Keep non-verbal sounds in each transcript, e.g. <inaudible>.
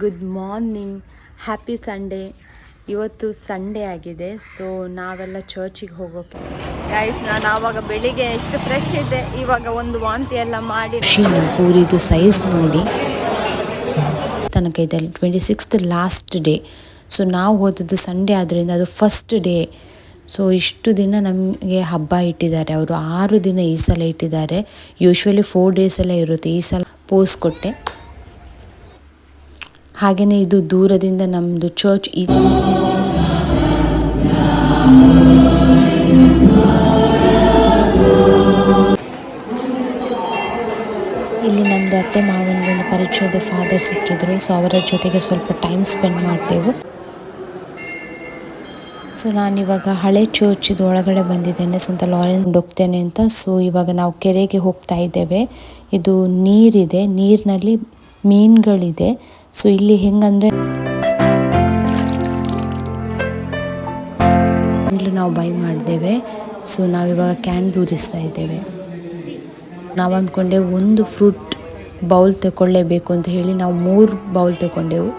Good morning happy Sunday ಇವತ್ತು Sunday ಆಗಿದೆ so ನಾವೆಲ್ಲ ಚರ್ಚಿಗೆ ಹೋಗೋಕೆ. ಗೈಸ್ ನಾನು ಆವಾಗ ಬೆಳಿಗ್ಗೆ ಎಷ್ಟು ಫ್ರೆಶ್ ಇದೆ ಇವಾಗ ಒಂದು ವಾಂತಿ ಎಲ್ಲ ಮಾಡಿ. ಪೂರಿದು ಸೈಜ್ ನೋಡಿ. ತನಕ ಇದೆ twenty sixth last day so ನಾವು ಹೋದದ್ದು ಸಂಡೇ ಆದ್ದರಿಂದ ಅದು ಫಸ್ಟ್ ಡೇ ಸೊ ಇಷ್ಟು ದಿನ ನಮಗೆ ಹಬ್ಬ ಇಟ್ಟಿದ್ದಾರೆ. ಅವರು ಆರು ದಿನ ಈ ಸಲ ಇಟ್ಟಿದ್ದಾರೆ. ಯೂಶ್ವಲಿ ಫೋರ್ ಡೇಸ್ ಎಲ್ಲ ಇರುತ್ತೆ. ಈ ಸಲ ಪೋಸ್ ಕೊಟ್ಟೆ. ಹಾಗೆಯೇ ಇದು ದೂರದಿಂದ ನಮ್ಮದು ಚರ್ಚ್ ಈ ಇಲ್ಲಿ ನಮ್ಮದು ಅತ್ತೆ ಮಾವನ ಪರಿಚಯದ ಫಾದರ್ ಸಿಕ್ಕಿದ್ರು. ಸೊ ಅವರ ಜೊತೆಗೆ ಸ್ವಲ್ಪ ಟೈಮ್ ಸ್ಪೆಂಡ್ ಮಾಡ್ತೇವೆ. ಸೊ ನಾನಿವಾಗ ಹಳೆ ಚರ್ಚಿದ ಒಳಗಡೆ ಬಂದಿದ್ದೇನೆ. ಸಂತ ಲಾರೆನ್ಸ್ ಹೋಗ್ತೇನೆ ಅಂತ. ಸೊ ಇವಾಗ ನಾವು ಕೆರೆಗೆ ಹೋಗ್ತಾ ಇದ್ದೇವೆ. ಇದು ನೀರಿದೆ. ನೀರಿನಲ್ಲಿ ಮೀನುಗಳಿದೆ. ಸೊ ಇಲ್ಲಿ ಹೆಂಗಂದ್ರೆ ನಾವು ಬೈ ಮಾಡಿದ್ದೇವೆ ಸೊ ನಾವಿವಾಗ ಕ್ಯಾಂಡ್ ಉರಿಸ್ತಾ ಇದ್ದೇವೆ. ನಾವು ಅಂದ್ಕೊಂಡೆ ಒಂದು ಫ್ರೂಟ್ ಬೌಲ್ ತಗೊಳ್ಳೇಬೇಕು ಅಂತ ಹೇಳಿ ನಾವು ಮೂರು ಬೌಲ್ ತಗೊಂಡೆವು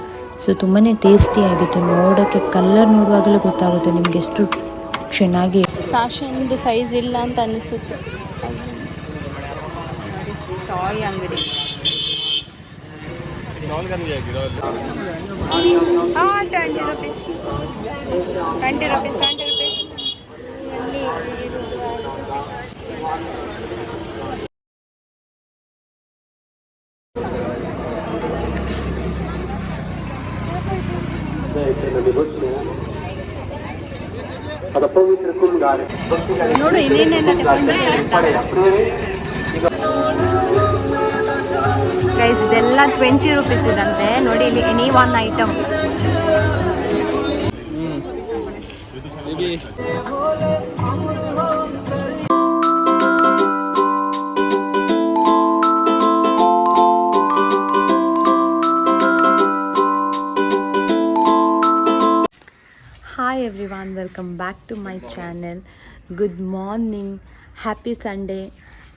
ಸೊ ತುಂಬಾ ಟೇಸ್ಟಿ ಆಗಿತ್ತು. ನೋಡೋಕ್ಕೆ ಕಲ್ಲರ್ ನೋಡುವಾಗಲೇ ಗೊತ್ತಾಗುತ್ತೆ ನಿಮಗೆ ಎಷ್ಟು ಚೆನ್ನಾಗಿ. ಸಾಶನ್ದು ಸೈಜ್ ಇಲ್ಲ ಅಂತ ಅನಿಸುತ್ತೆ. ಟಾಯ್ ಅಂಗಡಿ. Twenty rupees twenty rupees twenty rupees. ನೋಡು ಇನ್ನೇನೆಲ್ಲ ತಗೊಂಡಿದ್ದೇವೆ ಗೈಸ್ ಇದೆಲ್ಲ ಟ್ವೆಂಟಿ ರುಪೀಸ್ ಇದಂತೆ. ನೋಡಿ ಇಲ್ಲಿ any one item hi everyone welcome back to my channel good morning happy Sunday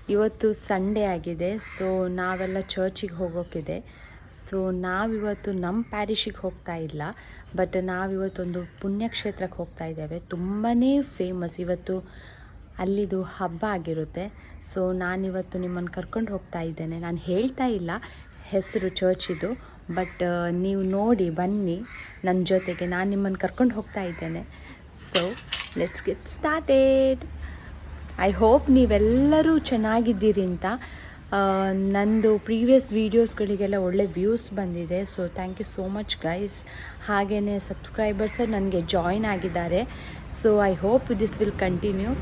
ಇವತ್ತು ಸಂಡೇ ಆಗಿದೆ ಸೊ ನಾವೆಲ್ಲ ಚರ್ಚಿಗೆ ಹೋಗೋಕ್ಕಿದೆ ಸೊ ನಾವಿವತ್ತು ನಮ್ಮ ಪ್ಯಾರಿಶಿಗೆ ಹೋಗ್ತಾ ಇಲ್ಲ ಬಟ್ ನಾವಿವತ್ತೊಂದು ಪುಣ್ಯಕ್ಷೇತ್ರಕ್ಕೆ ಹೋಗ್ತಾ ಇದ್ದೇವೆ. ತುಂಬಾ ಫೇಮಸ್ ಇವತ್ತು ಅಲ್ಲಿದು ಹಬ್ಬ ಆಗಿರುತ್ತೆ. ಸೊ ನಾನಿವತ್ತು ನಿಮ್ಮನ್ನು ಕರ್ಕೊಂಡು ಹೋಗ್ತಾ ಇದ್ದೇನೆ. ನಾನು ಹೇಳ್ತಾ ಇಲ್ಲ ಹೆಸರು ಚರ್ಚಿದು ಬಟ್ ನೀವು ನೋಡಿ, ಬನ್ನಿ. ನನ್ನ ಜೊತೆಗೆ ನಾನು ನಿಮ್ಮನ್ನು ಕರ್ಕೊಂಡು ಹೋಗ್ತಾ ಇದ್ದೇನೆ. So let's get started I hope ನೀವೆಲ್ಲರೂ ಚೆನ್ನಾಗಿದ್ದೀರಿ ಅಂತ ನಂದು ಪ್ರೀವಿಯಸ್ ವೀಡಿಯೋಸ್ಗಳಿಗೆಲ್ಲ ಒಳ್ಳೆ ವ್ಯೂಸ್ ಬಂದಿದೆ. So thank you so much guys ಹಾಗೆಯೇ ಸಬ್ಸ್ಕ್ರೈಬರ್ಸ್ ನನಗೆ ಜಾಯಿನ್ ಆಗಿದ್ದಾರೆ. So I hope this will continue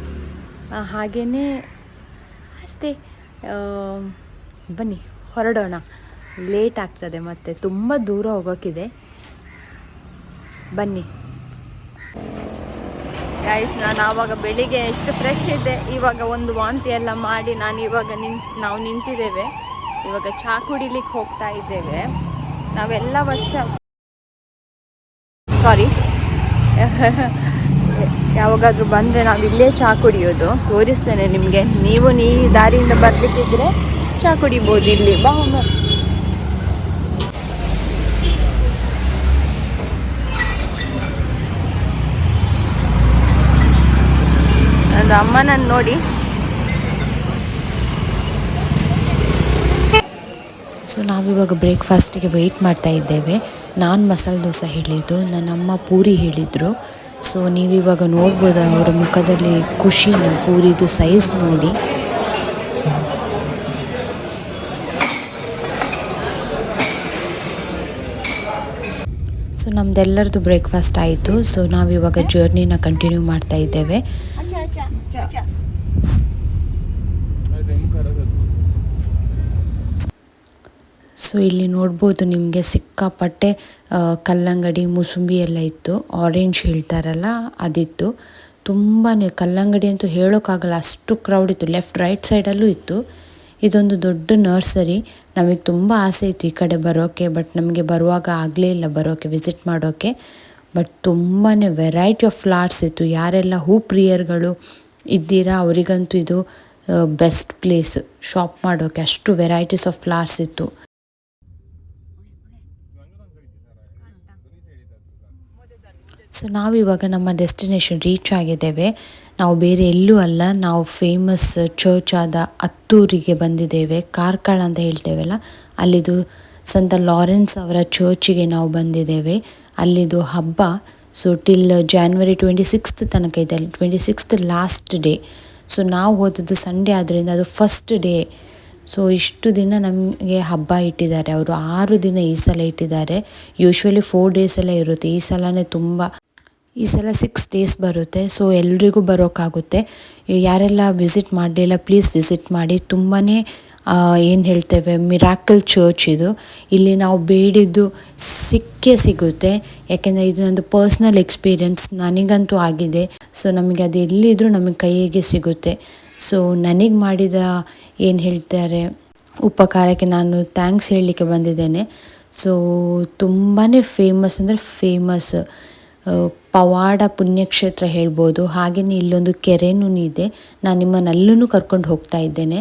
ಹಾಗೆಯೇ ಅಷ್ಟೇ ಬನ್ನಿ, ಹೊರಡೋಣ. ಲೇಟ್ ಆಗ್ತದೆ ಮತ್ತು, ತುಂಬ ದೂರ ಹೋಗೋಕ್ಕಿದೆ ಬನ್ನಿ. ಗೈಸ್ ನಾನು ಆವಾಗ ಬೆಳಿಗ್ಗೆ ಎಷ್ಟು ಫ್ರೆಶ್ ಇದ್ದೆ, ಇವಾಗ ಒಂದು ವಾಂತಿ ಎಲ್ಲ ಮಾಡಿ ನಾನು ಇವಾಗ ನಿನ್ ನಾವು ನಿಂತಿದ್ದೇವೆ. ಇವಾಗ ಚಹಾ ಕುಡಿಲಿಕ್ಕೆ ಹೋಗ್ತಾ ಇದ್ದೇವೆ. ನಾವೆಲ್ಲ ವರ್ಷ ಸಾರಿ <laughs> ಯಾವಾಗಾದರೂ ಬಂದರೆ ನಾವು ಇಲ್ಲೇ ಚಹಾ ಕುಡಿಯೋದು. ತೋರಿಸ್ತೇನೆ ನಿಮಗೆ. ನೀವು ನೀ ದಾರಿಯಿಂದ ಬರಲಿಕ್ಕಿದ್ರೆ ಚಹಾ ಕುಡಿಬೋದು ಇಲ್ಲಿ. ಬಾ. ಅದು ಅಮ್ಮನನ್ನು ನೋಡಿ. ಸೊ ನಾವಿವಾಗ ಬ್ರೇಕ್ಫಾಸ್ಟಿಗೆ ವೆಯ್ಟ್ ಮಾಡ್ತಾ ಇದ್ದೇವೆ. ನಾನು ಮಸಾಲೆ ದೋಸೆ ಹೇಳಿದ್ದು ನನ್ನ ಅಮ್ಮ ಪೂರಿ ಹೇಳಿದರು. ಸೊ ನೀವಿವಾಗ ನೋಡ್ಬೋದು ಅವರ ಮುಖದಲ್ಲಿ ಖುಷಿನ, ಪೂರಿದು ಸೈಜ್ ನೋಡಿ. ಸೊ ನಮ್ದೆಲ್ಲರದು ಬ್ರೇಕ್ಫಾಸ್ಟ್ ಆಯಿತು. ಸೊ ನಾವಿವಾಗ ಜರ್ನಿನ ಕಂಟಿನ್ಯೂ ಮಾಡ್ತಾ ಇದ್ದೇವೆ. ಸೊ ಇಲ್ಲಿ ನೋಡ್ಬೋದು ನಿಮಗೆ ಸಿಕ್ಕಾಪಟ್ಟೆ ಕಲ್ಲಂಗಡಿ, ಮುಸುಂಬಿ ಎಲ್ಲ ಇತ್ತು. ಆರೆಂಜ್ ಹೇಳ್ತಾರಲ್ಲ, ಅದಿತ್ತು. ತುಂಬಾ ಕಲ್ಲಂಗಡಿ ಅಂತೂ ಹೇಳೋಕ್ಕಾಗಲ್ಲ, ಅಷ್ಟು ಕ್ರೌಡ್ ಇತ್ತು. ಲೆಫ್ಟ್ ರೈಟ್ ಸೈಡಲ್ಲೂ ಇತ್ತು. ಇದೊಂದು ದೊಡ್ಡ ನರ್ಸರಿ ನಮಗೆ ತುಂಬ ಆಸೆ ಇತ್ತು ಈ ಕಡೆ ಬರೋಕ್ಕೆ ಬಟ್ ನಮಗೆ ಬರುವಾಗ ಆಗಲೇ ಇಲ್ಲ ಬರೋಕ್ಕೆ ವಿಸಿಟ್ ಮಾಡೋಕ್ಕೆ ಬಟ್ ತುಂಬಾ ವೆರೈಟಿ ಆಫ್ ಫ್ಲಾಟ್ಸ್ ಇತ್ತು. ಯಾರೆಲ್ಲ ಹೂ ಪ್ರಿಯರ್ಗಳು ಇದ್ದೀರಾ, ಅವರಿಗಂತೂ ಇದು ಬೆಸ್ಟ್ ಪ್ಲೇಸ್. ಶಾಪ್ ಮಾಡೋಕ್ಕೆ ಅಷ್ಟು ವೆರೈಟೀಸ್ ಆಫ್ ಫ್ಲಾಟ್ಸ್ ಇತ್ತು. ಸೊ ನಾವಿವಾಗ ನಮ್ಮ ಡೆಸ್ಟಿನೇಷನ್ ರೀಚ್ ಆಗಿದ್ದೇವೆ. ನಾವು ಬೇರೆ ಎಲ್ಲೂ ಅಲ್ಲ, ನಾವು ಫೇಮಸ್ ಚರ್ಚ್ ಆದ ಅತ್ತೂರಿಗೆ ಬಂದಿದ್ದೇವೆ. ಕಾರ್ಕಳ ಅಂತ ಹೇಳ್ತೇವಲ್ಲ, ಅಲ್ಲಿದು ಸಂತ ಲಾರೆನ್ಸ್ ಅವರ ಚರ್ಚಿಗೆ ನಾವು ಬಂದಿದ್ದೇವೆ. ಅಲ್ಲಿದು ಹಬ್ಬ. So till January twenty sixth ತನಕ ಇದೆ. Twenty sixth last day so ನಾವು ಹೋದದ್ದು ಸಂಡೇ ಆದ್ದರಿಂದ ಅದು ಫಸ್ಟ್ ಡೇ ಸೊ ಇಷ್ಟು ದಿನ ನಮಗೆ ಹಬ್ಬ ಇಟ್ಟಿದ್ದಾರೆ. ಅವರು ಆರು ದಿನ ಈ ಸಲ ಇಟ್ಟಿದ್ದಾರೆ. ಯೂಶ್ವಲಿ ಫೋರ್ ಡೇಸ್ ಎಲ್ಲ ಇರುತ್ತೆ. ಈ ಸಲನೇ ತುಂಬ, ಈ ಸಲ ಸಿಕ್ಸ್ ಡೇಸ್ ಬರುತ್ತೆ. ಸೊ ಎಲ್ರಿಗೂ ಬರೋಕ್ಕಾಗುತ್ತೆ ಯಾರೆಲ್ಲ ವಿಸಿಟ್ ಮಾಡಲಿಲ್ಲ ಪ್ಲೀಸ್ ವಿಸಿಟ್ ಮಾಡಿ. ತುಂಬಾ ಏನು ಹೇಳ್ತೇವೆ? ಮಿರಾಕಲ್ ಚರ್ಚ್ ಇದು. ಇಲ್ಲಿ ನಾವು ಬೇಡಿದ್ದು ಸಿಕ್ಕೇ ಸಿಗುತ್ತೆ. ಯಾಕೆಂದರೆ ಇದು ನಂದು ಪರ್ಸ್ನಲ್ ಎಕ್ಸ್ಪೀರಿಯನ್ಸ್ ನನಗಂತೂ ಆಗಿದೆ. ಸೊ ನಮಗೆ ಅದು ಎಲ್ಲಿದ್ದರೂ ನಮಗೆ ಕೈಗೆ ಸಿಗುತ್ತೆ. ಸೊ ನನಗೆ ಮಾಡಿದ ಏನು ಹೇಳ್ತಾರೆ? ಉಪಕಾರಕ್ಕೆ ನಾನು ಥ್ಯಾಂಕ್ಸ್ ಹೇಳಲಿಕ್ಕೆ ಬಂದಿದ್ದೇನೆ. ಸೊ ತುಂಬಾ ಫೇಮಸ್ ಅಂದರೆ ಫೇಮಸ್ ಪವಾಡ ಪುಣ್ಯಕ್ಷೇತ್ರ ಹೇಳ್ಬೋದು. ಹಾಗೆಯೇ ಇಲ್ಲೊಂದು ಕೆರೆನೂ ಇದೆ. ನಾನು ನಿಮ್ಮನ್ನು ಅಲ್ಲೂ ಕರ್ಕೊಂಡು ಹೋಗ್ತಾ ಇದ್ದೇನೆ.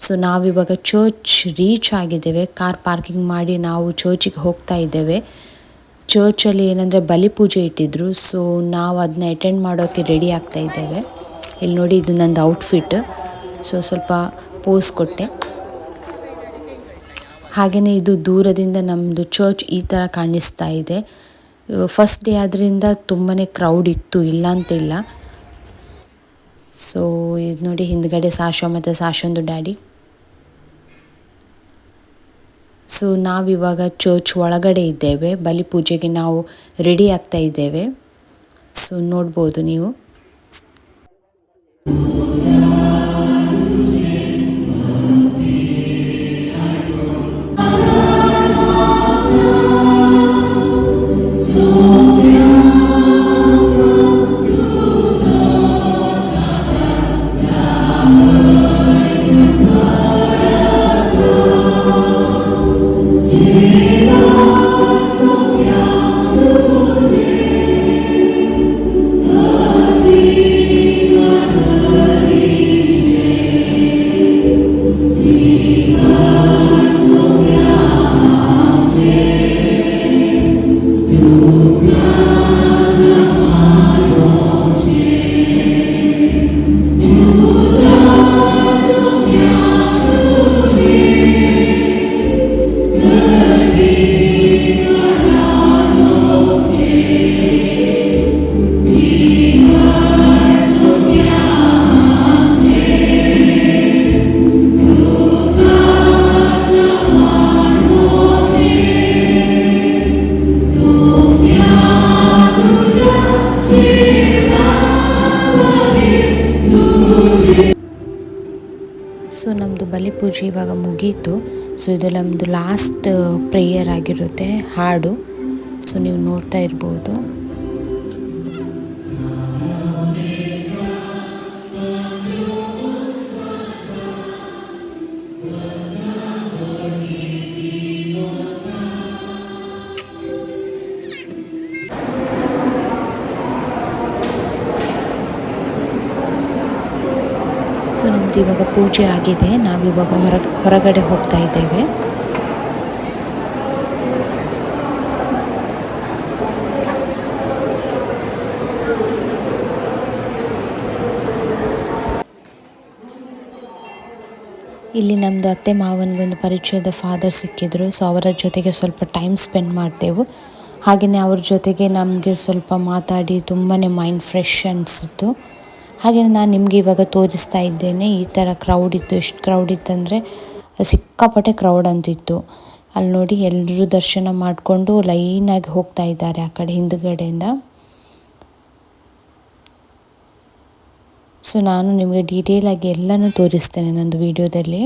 ಸೊ ನಾವಿವಾಗ ಚರ್ಚ್ ರೀಚ್ ಆಗಿದ್ದೇವೆ. ಕಾರ್ ಪಾರ್ಕಿಂಗ್ ಮಾಡಿ ನಾವು ಚರ್ಚಿಗೆ ಹೋಗ್ತಾ ಇದ್ದೇವೆ. ಚರ್ಚಲ್ಲಿ ಏನಂದರೆ ಬಲಿಪೂಜೆ ಇಟ್ಟಿದ್ರು. ಸೊ ನಾವು ಅದನ್ನ ಅಟೆಂಡ್ ಮಾಡೋಕ್ಕೆ ರೆಡಿ ಆಗ್ತಾ ಇದ್ದೇವೆ. ಇಲ್ಲಿ ನೋಡಿ ಇದು ನಂದು ಔಟ್ಫಿಟ್ ಸೊ ಸ್ವಲ್ಪ ಪೋಸ್ ಕೊಟ್ಟೆ. ಹಾಗೆಯೇ ಇದು ದೂರದಿಂದ ನಮ್ಮದು ಚರ್ಚ್ ಈ ಥರ ಕಾಣಿಸ್ತಾ ಇದೆ. ಫಸ್ಟ್ ಡೇ ಆದ್ದರಿಂದ ತುಂಬಾ ಕ್ರೌಡ್ ಇತ್ತು. ಇಲ್ಲ ಅಂತ ಇಲ್ಲ. ಸೊ ಇದು ನೋಡಿ ಹಿಂದ್ಗಡೆ ಸಾಶ ಮತ್ತು ಸಾಶೊಂದು ಡ್ಯಾಡಿ. ಸೊ ನಾವಿವಾಗ ಚರ್ಚ್ ಒಳಗಡೆ ಇದ್ದೇವೆ. ಬಲಿ ಪೂಜೆಗೆ ನಾವು ರೆಡಿ ಆಗ್ತಾ ಇದ್ದೇವೆ. ಸೊ ನೋಡ್ಬೋದು ನೀವು. ಬಲಿಪೂಜೆ ಇವಾಗ ಮುಗೀತು. ಸೊ ಇದು ನಮ್ಮದು ಲಾಸ್ಟ್ ಪ್ರೇಯರ್ ಆಗಿರುತ್ತೆ ಹಾಡು. ಸೊ ನೀವು ನೋಡ್ತಾ ಇರ್ಬೋದು. ಸೊ ನಮ್ಮದು ಇವಾಗ ಪೂಜೆ ಆಗಿದೆ. ನಾವಿವಾಗ ಹೊರ ಹೊರಗಡೆ ಹೋಗ್ತಾ ಇದ್ದೇವೆ. ಇಲ್ಲಿ ನಮ್ಮದು ಅತ್ತೆ ಮಾವನಿಗೊಂದು ಪರಿಚಯದ ಫಾದರ್ ಸಿಕ್ಕಿದ್ರು. ಸೊ ಅವರ ಜೊತೆಗೆ ಸ್ವಲ್ಪ ಟೈಮ್ ಸ್ಪೆಂಡ್ ಮಾಡ್ತೇವೆ. ಹಾಗೆಯೇ ಅವ್ರ ಜೊತೆಗೆ ನಮಗೆ ಸ್ವಲ್ಪ ಮಾತಾಡಿ ತುಂಬಾ ಮೈಂಡ್ ಫ್ರೆಶ್ ಅನಿಸಿತ್ತು. ಹಾಗೆಯೇ ನಾನು ನಿಮಗೆ ಇವಾಗ ತೋರಿಸ್ತಾ ಇದ್ದೇನೆ, ಈ ಥರ ಕ್ರೌಡ್ ಇತ್ತು, ಎಷ್ಟು ಕ್ರೌಡ್ ಇತ್ತಂದರೆ ಸಿಕ್ಕಾಪಟ್ಟೆ ಕ್ರೌಡ್ ಅಂತಿತ್ತು. ಅಲ್ಲಿ ನೋಡಿ ಎಲ್ಲರೂ ದರ್ಶನ ಮಾಡಿಕೊಂಡು ಲೈನಾಗಿ ಹೋಗ್ತಾ ಇದ್ದಾರೆ ಆ ಕಡೆ ಹಿಂದುಗಡೆಯಿಂದ. ಸೊ ನಾನು ನಿಮಗೆ ಡೀಟೇಲಾಗಿ ಎಲ್ಲನೂ ತೋರಿಸ್ತೇನೆ ನಂದು ವಿಡಿಯೋದಲ್ಲಿ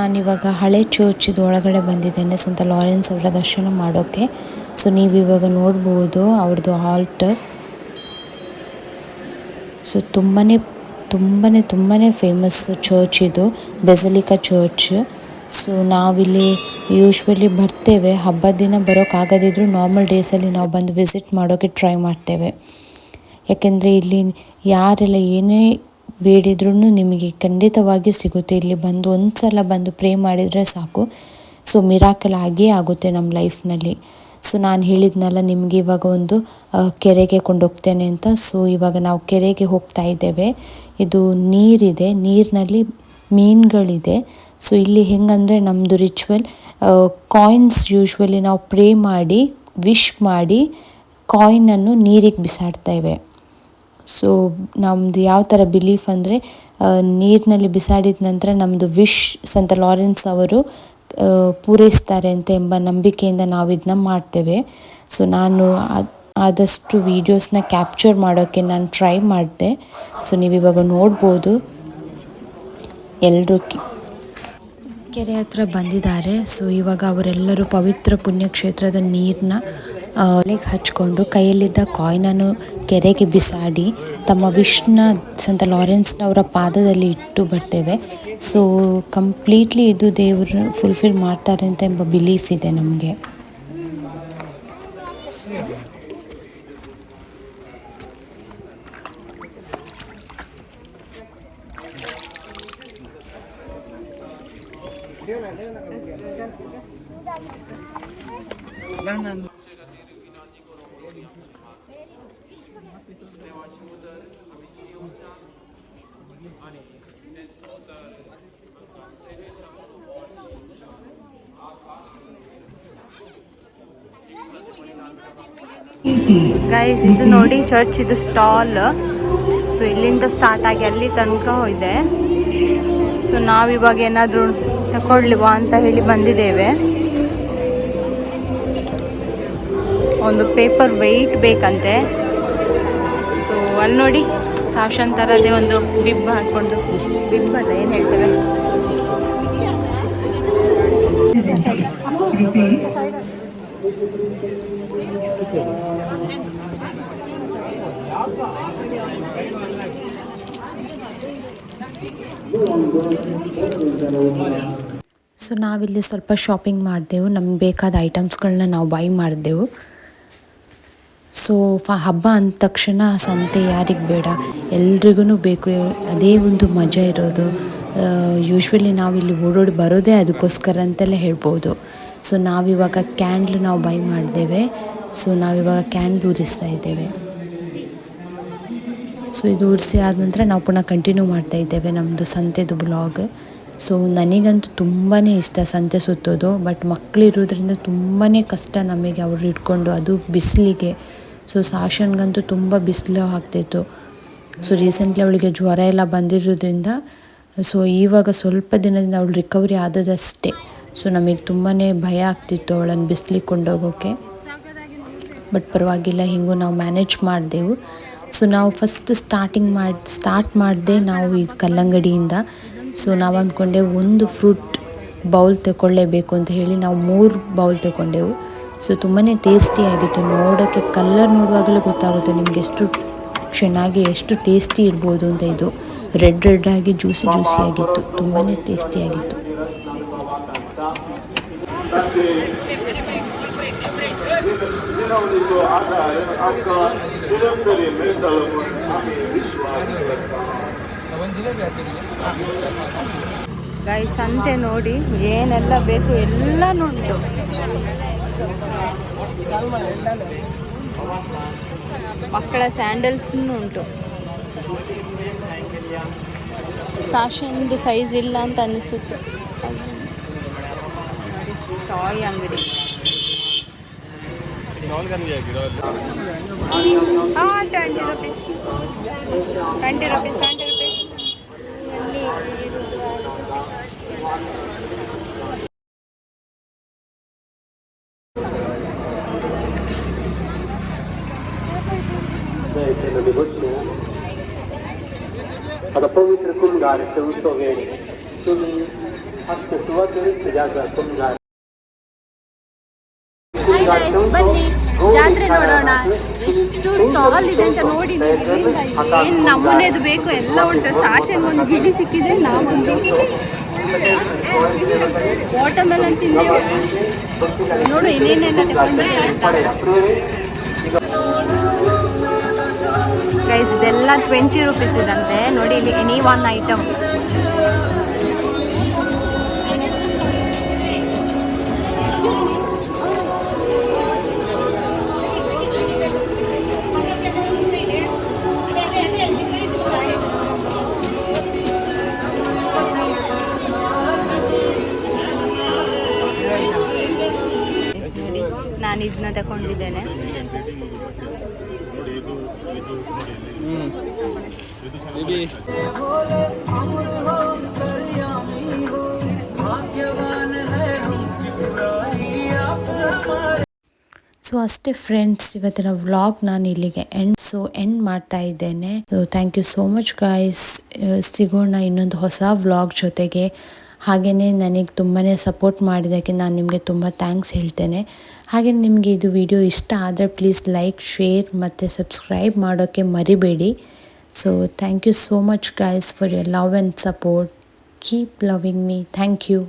ನಾನಿವಾಗ ಹಳೆ ಚರ್ಚಿದ ಒಳಗಡೆ ಬಂದಿದ್ದೇನೆ. ಸಂತ ಲಾರೆನ್ಸ್ ಅವರ ದರ್ಶನ ಮಾಡೋಕ್ಕೆ ಸೊ ನೀವು ಇವಾಗ ನೋಡ್ಬೋದು ಅವ್ರದ್ದು ಆಲ್ಟರ್. ಸೊ ತುಂಬಾ ತುಂಬಾ ತುಂಬಾ ಫೇಮಸ್ ಚರ್ಚ್ ಇದು. Basilica church. ಸೊ, ನಾವಿಲ್ಲಿ ಯೂಶ್ವಲಿ ಬರ್ತೇವೆ. ಹಬ್ಬದ ದಿನ ಬರೋಕ್ಕಾಗದಿದ್ರು ನಾರ್ಮಲ್ ಡೇಸಲ್ಲಿ ನಾವು ಬಂದು ವಿಸಿಟ್ ಮಾಡೋಕ್ಕೆ ಟ್ರೈ ಮಾಡ್ತೇವೆ. ಯಾಕೆಂದರೆ ಇಲ್ಲಿ ಯಾರೆಲ್ಲ ಏನೇ ಬೇಡಿದ್ರೂ ನಿಮಗೆ ಖಂಡಿತವಾಗಿಯೂ ಸಿಗುತ್ತೆ. ಇಲ್ಲಿ ಬಂದು ಒಂದು ಸಲ ಬಂದು ಪ್ರೇ ಮಾಡಿದರೆ ಸಾಕು. ಸೊ ಮಿರಾಕಲ್ ಆಗೇ ಆಗುತ್ತೆ ನಮ್ಮ ಲೈಫ್ನಲ್ಲಿ ಸೊ ನಾನು ಹೇಳಿದ್ನಲ್ಲ, ನಿಮಗೆ ಇವಾಗ ಒಂದು ಕೆರೆಗೆ ಕೊಂಡೋಗ್ತೇನೆ ಅಂತ. ಸೊ ಇವಾಗ ನಾವು ಕೆರೆಗೆ ಹೋಗ್ತಾ ಇದ್ದೇವೆ. ಇದು ನೀರಿದೆ. ನೀರಿನಲ್ಲಿ ಮೀನುಗಳಿದೆ. ಸೊ ಇಲ್ಲಿ ಹೆಂಗಂದರೆ ನಮ್ಮದು ರಿಚುವಲ್ ಕಾಯಿನ್ಸ್ ಯೂಶ್ವಲಿ ನಾವು ಪ್ರೇ ಮಾಡಿ ವಿಶ್ ಮಾಡಿ ಕಾಯಿನನ್ನು ನೀರಿಗೆ ಬಿಸಾಡ್ತೇವೆ ಸೊ ನಮ್ಮದು ಯಾವ ಥರ ಬಿಲೀಫ್ ಅಂದರೆ ನೀರಿನಲ್ಲಿ ಬಿಸಾಡಿದ ನಂತರ ನಮ್ಮದು ವಿಶ್ ಸಂತ ಲಾರೆನ್ಸ್ ಅವರು ಪೂರೈಸ್ತಾರೆ ಅಂತ ಎಂಬ ನಂಬಿಕೆಯಿಂದ ನಾವು ಇದನ್ನ ಮಾಡ್ತೇವೆ. ಸೊ ನಾನು ಆದ್- ಆದಷ್ಟು ವೀಡಿಯೋಸ್ನ ಕ್ಯಾಪ್ಚರ್ ಮಾಡೋಕ್ಕೆ ನಾನು ಟ್ರೈ ಮಾಡಿದೆ. ಸೊ ನೀವು ಇವಾಗ ನೋಡ್ಬೋದು. ಎಲ್ಲರೂ ಕೆರೆ ಹತ್ರ ಬಂದಿದ್ದಾರೆ. ಸೊ ಇವಾಗ ಅವರೆಲ್ಲರೂ ಪವಿತ್ರ ಪುಣ್ಯಕ್ಷೇತ್ರದ ನೀರನ್ನ ಒಲೆಗೆ ಹಚ್ಕೊಂಡು ಕೈಯಲ್ಲಿದ್ದ ಕಾಯಿನನ್ನು ಕೆರೆಗೆ ಬಿಸಾಡಿ ತಮ್ಮ ವಿಷ್ಣ ಸಂತ ಲಾರೆನ್ಸ್ನವರ ಪಾದದಲ್ಲಿ ಇಟ್ಟು ಬರ್ತೇವೆ. ಸೊ ಕಂಪ್ಲೀಟ್ಲಿ ಇದು ದೇವರು ಫುಲ್ಫಿಲ್ ಮಾಡ್ತಾರೆ ಅಂತ ಎಂಬ ಬಿಲೀಫ್ ಇದೆ ನಮಗೆ. ಗೈಸ್ ಇದು ನೋಡಿ ಚರ್ಚ್ ಇದು ಸ್ಟಾಲ್ ಸೊ ಇಲ್ಲಿಂದ ಸ್ಟಾರ್ಟ್ ಆಗಿ ಅಲ್ಲಿ ತನಕ ಇದೆ. ಸೊ ನಾವಿವಾಗ ಏನಾದರೂ ತಗೊಳ್ಳುವ ಅಂತ ಹೇಳಿ ಬಂದಿದ್ದೇವೆ. ಒಂದು ಪೇಪರ್ ವೆಯ್ಟ್ ಬೇಕಂತೆ. ಅಲ್ಲಿ ನೋಡಿ ಸಾಶನ್ ಥರದೇ ಒಂದು ಬಿಬ್ಬ ಹಾಕ್ಕೊಂಡು. ಬಿಬ್ಬಲ್ಲ ಏನು ಹೇಳ್ತೇವೆ? ಸೊ ನಾವಿಲ್ಲಿ ಸ್ವಲ್ಪ ಶಾಪಿಂಗ್ ಮಾಡಿದೆವು. ನಮ್ಗೆ ಬೇಕಾದ ಐಟಮ್ಸ್ಗಳನ್ನ ನಾವು ಬೈ ಮಾಡಿದೆವು. ಸೊ, ಫ, ಹಬ್ಬ ಅಂದ ತಕ್ಷಣ ಸಂತೆ ಯಾರಿಗೆ ಬೇಡ. ಎಲ್ರಿಗೂ ಬೇಕು. ಅದೇ ಒಂದು ಮಜಾ ಇರೋದು. ಯೂಶ್ವಲಿ ನಾವಿಲ್ಲಿ ಓಡೋಡಿ ಬರೋದೇ ಅದಕ್ಕೋಸ್ಕರ ಅಂತಲೇ ಹೇಳ್ಬೋದು. ಸೊ, ನಾವಿವಾಗ ಕ್ಯಾಂಡ್ಲ್ ನಾವು ಬೈ ಮಾಡಿದ್ದೇವೆ ಸೊ, ನಾವಿವಾಗ ಕ್ಯಾಂಡ್ಲ್ ಉರಿಸ್ತಾ ಇದ್ದೇವೆ. ಸೊ, ಇದು ಉರಿಸಿ ಆದ ನಂತರ ನಾವು ಪುನಃ ಕಂಟಿನ್ಯೂ ಮಾಡ್ತಾ ಇದ್ದೇವೆ ನಮ್ಮದು ಸಂತೆದು ಬ್ಲಾಗ್. ಸೊ, ನನಗಂತೂ ತುಂಬಾ ಇಷ್ಟ ಸಂತೆ ಸುತ್ತೋದು. ಬಟ್ ಮಕ್ಕಳಿರೋದ್ರಿಂದ ತುಂಬಾ ಕಷ್ಟ ನಮಗೆ ಅವ್ರು ಇಟ್ಕೊಂಡು ಅದು ಬಿಸಿಲಿಗೆ ಸೊ ಸಾಶನ್ಗಂತೂ ತುಂಬ ಬಿಸಿಲು ಆಗ್ತಿತ್ತು. ಸೊ ರೀಸೆಂಟ್ಲಿ ಅವಳಿಗೆ ಜ್ವರ ಎಲ್ಲ ಬಂದಿರೋದ್ರಿಂದ ಸೊ ಇವಾಗ ಸ್ವಲ್ಪ ದಿನದಿಂದ ಅವಳು ರಿಕವರಿ ಆದದಷ್ಟೇ. ಸೊ ನಮಗೆ ತುಂಬಾ ಭಯ ಆಗ್ತಿತ್ತು ಅವಳನ್ನು ಬಿಸಿಲಿಗೆ ಕೊಂಡೋಗೋಕ್ಕೆ ಬಟ್ ಪರವಾಗಿಲ್ಲ, ಹಿಂಗೂ ನಾವು ಮ್ಯಾನೇಜ್ ಮಾಡಿದೆವು. ಸೊ ನಾವು ಫಸ್ಟ್ ಸ್ಟಾರ್ಟಿಂಗ್ ಮಾಡಿ ಸ್ಟಾರ್ಟ್ ಮಾಡಿದೆ ನಾವು ಈ ಕಲ್ಲಂಗಡಿಯಿಂದ. ಸೊ ನಾವು ಅಂದ್ಕೊಂಡೆ ಒಂದು ಫ್ರೂಟ್ ಬೌಲ್ ತಗೊಳ್ಳೇಬೇಕು ಅಂತ ಹೇಳಿ ನಾವು ಮೂರು ಬೌಲ್ ತಗೊಂಡೆವು ಸೊ ತುಂಬಾ ಟೇಸ್ಟಿ ಆಗಿತ್ತು. ನೋಡೋಕ್ಕೆ ಕಲ್ಲರ್ ನೋಡುವಾಗಲೂ ಗೊತ್ತಾಗುತ್ತೆ ನಿಮಗೆ ಎಷ್ಟು ಚೆನ್ನಾಗಿ, ಎಷ್ಟು ಟೇಸ್ಟಿ ಇರ್ಬೋದು ಅಂತ ಇದು. ರೆಡ್ ರೆಡ್ ಆಗಿ ಜ್ಯೂಸಿ ಜ್ಯೂಸಿ ಆಗಿತ್ತು. ತುಂಬಾ ಟೇಸ್ಟಿ ಆಗಿತ್ತು. ಗೈ ಸಂತೆ ನೋಡಿ ಏನೆಲ್ಲ ಬೇಕು ಎಲ್ಲ ಉಂಟು ಮಕ್ಕಳ ಸ್ಯಾಂಡಲ್ಸ್ ಉಂಟು ಸಾಶನ್ದು ಸೈಜ್ ಇಲ್ಲ ಅಂತ ಅನಿಸುತ್ತೆ ಟಾಯ್ ಅಂಗಡಿ twenty rupees twenty rupees twenty se uso vede sul ಹತ್ತು ಸುವರ್ಣ ಜಾಗ ಕುಂಗಾರ ಬನ್ನಿ. ಜಾತ್ರೆ ನೋಡೋಣ. ಎಷ್ಟು ಸ್ಟಾಲ್ ಇದೆ ಅಂತ ನೋಡಿ ಏನು ನಮ್ಮನೇದು ಬೇಕು? ಎಲ್ಲ ಉಂಟು. ಸಾಶನ್ ಒಂದು ಗಿಳಿ ಸಿಕ್ಕಿದೆ, ನಾವೊಂದು. ವಾಟರ್ ಮೆಲನ್ ತಿಂದೆವು. ನೋಡು, ಏನೇನೆಲ್ಲ ತಗೊಂಡಿದ್ದೇವೆ ಗೈಸ್ ಇದೆಲ್ಲ ಟ್ವೆಂಟಿ ರುಪೀಸ್ ಇದಂತೆ. ನೋಡಿ ಇಲ್ಲಿ ಎನಿ ಒನ್ ಐಟಮ್ ಸೊ ಅಷ್ಟೇ ಫ್ರೆಂಡ್ಸ್ ಇವತ್ತಿನ ವ್ಲಾಗ್ ನಾನು ಇಲ್ಲಿಗೆ ಎಂಡ್ ಸೊ ಎಂಡ್ ಮಾಡ್ತಾ ಇದ್ದೇನೆ. So thank you so much guys ಸಿಗೋಣ ಇನ್ನೊಂದು ಹೊಸ ವ್ಲಾಗ್ ಜೊತೆಗೆ. ಹಾಗೆಯೇ ನನಗೆ ತುಂಬಾ ಸಪೋರ್ಟ್ ಮಾಡಿದ್ದಕ್ಕೆ ನಾನು ನಿಮಗೆ ತುಂಬ ಥ್ಯಾಂಕ್ಸ್ ಹೇಳ್ತೇನೆ. ಹಾಗೆ ನಿಮಗೆ ಇದು ವಿಡಿಯೋ ಇಷ್ಟ ಆದರೆ ಪ್ಲೀಸ್ ಲೈಕ್ ಶೇರ್ ಮತ್ತು ಸಬ್ಸ್ಕ್ರೈಬ್ ಮಾಡೋಕ್ಕೆ ಮರಿಬೇಡಿ. So thank you so much guys for your love and support keep loving me thank you